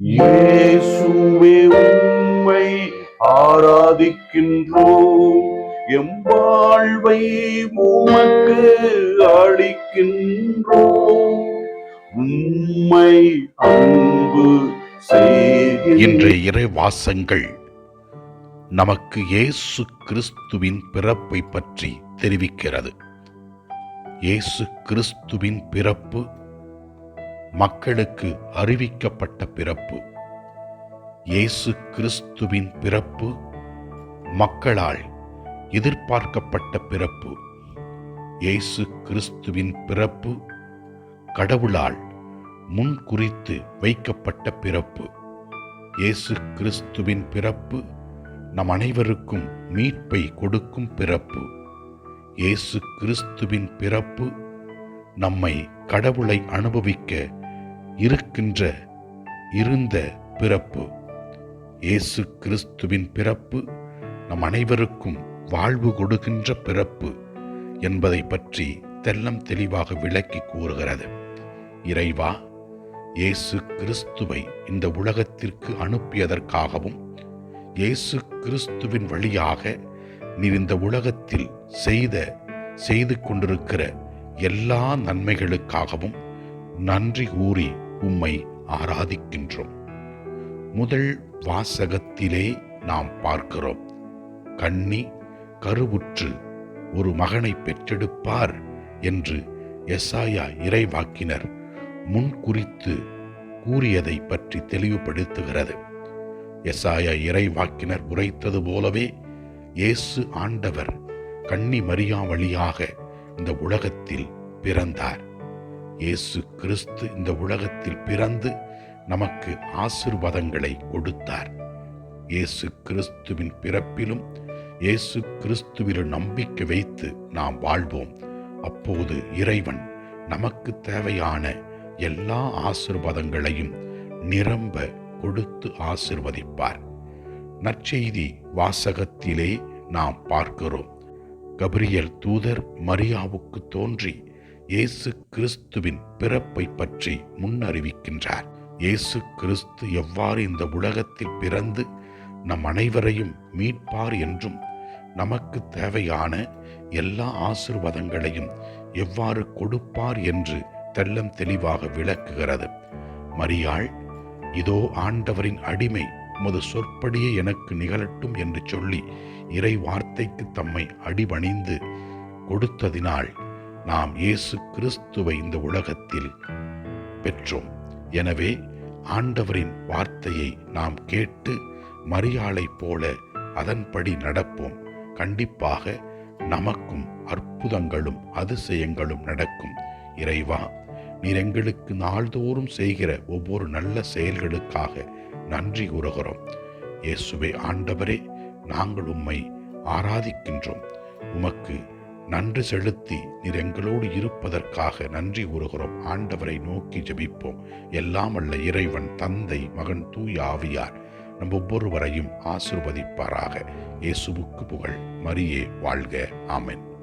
இயேசுவே உம்மை ஆராதிக்கின்றோம். எம் வாழ்வை உமக்கு அளிக்கின்றோம். உம்மை அன்பு இன்று இன்றைய இறைவாசங்கள் நமக்கு இயேசு கிறிஸ்துவின் பிறப்பை பற்றி தெரிவிக்கிறது. இயேசு கிறிஸ்துவின் பிறப்பு மக்களுக்கு அறிவிக்கப்பட்ட பிறப்பு. இயேசு கிறிஸ்துவின் பிறப்பு மக்களால் எதிர்பார்க்கப்பட்ட பிறப்பு. இயேசு கிறிஸ்துவின் பிறப்பு கடவுளால் முன்குறித்து வைக்கப்பட்ட பிறப்பு. இயேசு கிறிஸ்துவின் பிறப்பு நம் அனைவருக்கும் மீட்பை கொடுக்கும் பிறப்பு. இயேசு கிறிஸ்துவின் பிறப்பு நம்மை கடவுளை அனுபவிக்க இருக்கின்ற இருந்த பிறப்பு. இயேசு கிறிஸ்துவின் பிறப்பு நம் அனைவருக்கும் வாழ்வு கொடுக்கின்ற பிறப்பு என்பதை பற்றி தெல்லம் தெளிவாக விளக்கி கூறுகிறது. இறைவா இயேசு கிறிஸ்துவை இந்த உலகத்திற்கு அனுப்பியதற்காகவும் இயேசு கிறிஸ்துவின் வழியாக நீர் இந்த உலகத்தில் செய்த செய்து கொண்டிருக்கிற எல்லா நன்மைகளுக்காகவும் நன்றி கூறி உம்மை ஆராதிக்கின்றோம். முதல் வாசகத்திலே நாம் பார்க்கிறோம். கண்ணி கருவுற்று ஒரு மகனை பெற்றெடுப்பார் என்று எசாயா இறைவாக்கினர் முன்குறித்து கூறியதை பற்றி தெளிவுபடுத்துகிறது. எசாயா இறைவாக்கினர் உரைத்தது போலவே இயேசு ஆண்டவர் கன்னி மரியா வழியாக இந்த உலகத்தில் பிறந்தார். இயேசு கிறிஸ்து இந்த உலகத்தில் பிறந்து நமக்கு ஆசிர்வாதங்களை கொடுத்தார். இயேசு கிறிஸ்துவின் பிறப்பிலும் இயேசு கிறிஸ்துவில் நம்பிக்கை வைத்து நாம் வாழ்வோம். அப்போது இறைவன் நமக்கு தேவையான எல்லா ஆசிர்வாதங்களையும் நிரம்ப கொடுத்து ஆசிர்வதிப்பார். நற்செய்தி வாசகத்திலே நாம் பார்க்கிறோம். கபிரியல் தூதர் மரியாவுக்கு தோன்றி இயேசு கிறிஸ்துவின் பிறப்பை பற்றி முன்னறிவிக்கின்றார். இயேசு கிறிஸ்து எவ்வாறு இந்த உலகத்தில் பிறந்து நம் அனைவரையும் மீட்பார் என்றும் நமக்கு தேவையான எல்லா ஆசிர்வாதங்களையும் எவ்வாறு கொடுப்பார் என்று தெல்லம் தெளிவாக விளக்குகிறது. மரியாள் இதோ ஆண்டவரின் அடிமை உமது சொற்படியே எனக்கு நிகழட்டும் என்று சொல்லி இறை வார்த்தைக்கு தம்மை அடிபணிந்து கொடுத்ததினால் நாம் இயேசு கிறிஸ்துவை இந்த உலகத்தில் பெற்றோம். எனவே ஆண்டவரின் வார்த்தையை நாம் கேட்டு மரியாளைப் போல அதன்படி நடப்போம். கண்டிப்பாக நமக்கும் அற்புதங்களும் அதிசயங்களும் நடக்கும். இறைவா நீர் எங்களுக்கு நாள்தோறும் செய்கிற ஒவ்வொரு நல்ல செயல்களுக்காக நன்றி கூறுகிறோம். இயேசுவே ஆண்டவரே நாங்கள் உம்மை ஆராதிக்கின்றோம். உமக்கு நன்றி செலுத்தி நீர் எங்களோடு இருப்பதற்காக நன்றி கூறுகிறோம். ஆண்டவரை நோக்கி ஜெபிப்போம். எல்லாம் அல்ல இறைவன் தந்தை மகன் தூய் ஆவியார் நம் ஒவ்வொருவரையும் ஆசிர்வதிப்பாராக. இயேசுவுக்கு புகழ். மரியே வாழ்க. ஆமென்.